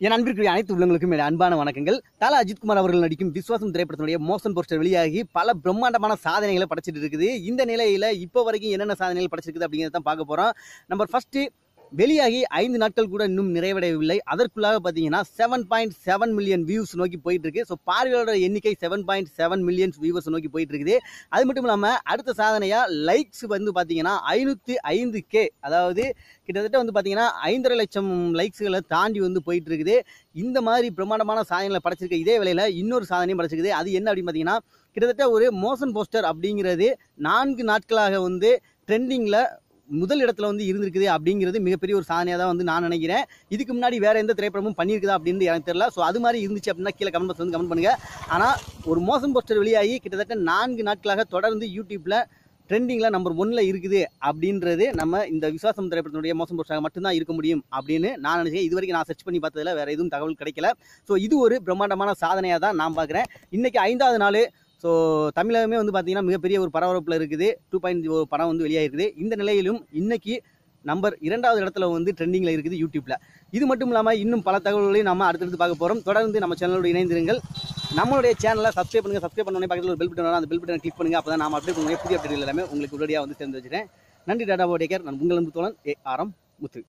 என் அன்பிற்குரிய அனைத்து உள்ளங்களுக்கும் என் அன்பான வணக்கங்கள். தல அஜித்குமார் அவர்கள் நடிக்கும் விஸ்வாசம் திரைப்படத்தினுடைய மோசன் போஸ்டர் வெளியாகி பல பிரம்மாண்டமான சாதனைகளை படைச்சிட்டு இருக்குது. இந்த நிலையில் இப்போ வரைக்கும் என்னென்ன சாதனைகள் படைச்சிருக்குது அப்படிங்கிறத தான் பார்க்க போகிறோம் நம்பர் ஃபஸ்ட்டு வெளியாகி ஐந்து நாட்கள் கூட இன்னும் நிறைவடையவில்லை. அதற்குள்ளாக பார்த்தீங்கன்னா seven point seven million views நோக்கி போயிட்டு இருக்கு ஸோ பார்வையாளர் எண்ணிக்கை seven point seven million viewers நோக்கி போயிட்டு இருக்குது அது மட்டும் இல்லாமல் அடுத்த சாதனையாக லைக்ஸ் வந்து பார்த்தீங்கன்னா ஐநூற்றி ஐந்து கே அதாவது கிட்டத்தட்ட வந்து பார்த்தீங்கன்னா ஐந்தரை லட்சம் லைக்ஸுகளை தாண்டி வந்து போயிட்டு இருக்குது இந்த மாதிரி பிரம்மாண்டமான சாதனைகளை படைச்சிருக்க இதே வேலையில் இன்னொரு சாதனையும் படைச்சிருக்குது. அது என்ன அப்படின்னு பார்த்தீங்கன்னா கிட்டத்தட்ட ஒரு மோஷன் போஸ்டர் அப்படிங்கிறது நான்கு நாட்களாக வந்து ட்ரெண்டிங்கில் முதல் இடத்துல வந்து இருந்திருக்குது அப்படிங்கிறது மிகப்பெரிய ஒரு சாதனையாக தான் வந்து நான் நினைக்கிறேன். இதுக்கு முன்னாடி வேற எந்த திரைப்படமும் பண்ணியிருக்குதா அப்படின்னு எனக்கு தெரியல. ஸோ அது மாதிரி இருந்துச்சு அப்படின்னா கீழே கமெண்ட் பாக்ஸ் வந்து கமெண்ட் பண்ணுங்கள் ஆனால் ஒரு மோசம் போஸ்டர் வெளியாகி கிட்டத்தட்ட நான்கு நாட்களாக தொடர்ந்து யூடியூப்பில் ட்ரெண்டிங்கில் நம்பர் ஒன்னில் இருக்குது அப்படின்றது நம்ம இந்த விசுவாசம் திரைப்படத்தினுடைய மோசம் போஸ்டாக மட்டும்தான் இருக்க முடியும் அப்படின்னு நான் நினைச்சேன் இது வரைக்கும் நான் சர்ச் பண்ணி பார்த்ததுல வேறு எதுவும் தகவல் கிடைக்கல. ஸோ இது ஒரு பிரம்மாண்டமான சாதனையாக தான் நான் பார்க்குறேன். இன்றைக்கி ஐந்தாவது நாள். ஸோ தமிழகமே வந்து பார்த்தீங்கன்னா மிகப்பெரிய ஒரு பரபரப்பில் இருக்குது. டூ பாயிண்ட் ஒரு படம் வந்து வெளியாகிருக்குது. இந்த நிலையிலும் இன்றைக்கி நம்பர் இரண்டாவது இடத்துல வந்து ட்ரெண்டிங்கில் இருக்குது யூடியூப்பில் இது மட்டும் இல்லாமல் இன்னும் பல தகவல்களையும் நம்ம அடுத்தடுத்து பார்க்க போகிறோம் தொடர்ந்து நம்ம சேனலோடு இணைந்திருங்கள். நம்மளுடைய சேனலை சப்ஸ்கிரைப் பண்ணுங்கள் சப்ஸ்கிரைப் பண்ணோடனே பக்கத்தில் ஒரு பெல் பட்டன் அந்த பெல் பட்டனை கிளிக் பண்ணுங்கள் அப்போ தான் நம்ம அப்டேட் பண்ணுங்கள் புதிய அப்டேட் எல்லாமே உங்களுக்கு உடனடியாக வந்து சேர்ந்து வச்சுட்டேன் நன்றி டாடா டேக்கர் நான் உங்கள் அன்பு தோழன். ஏ ஆரம் முத்து.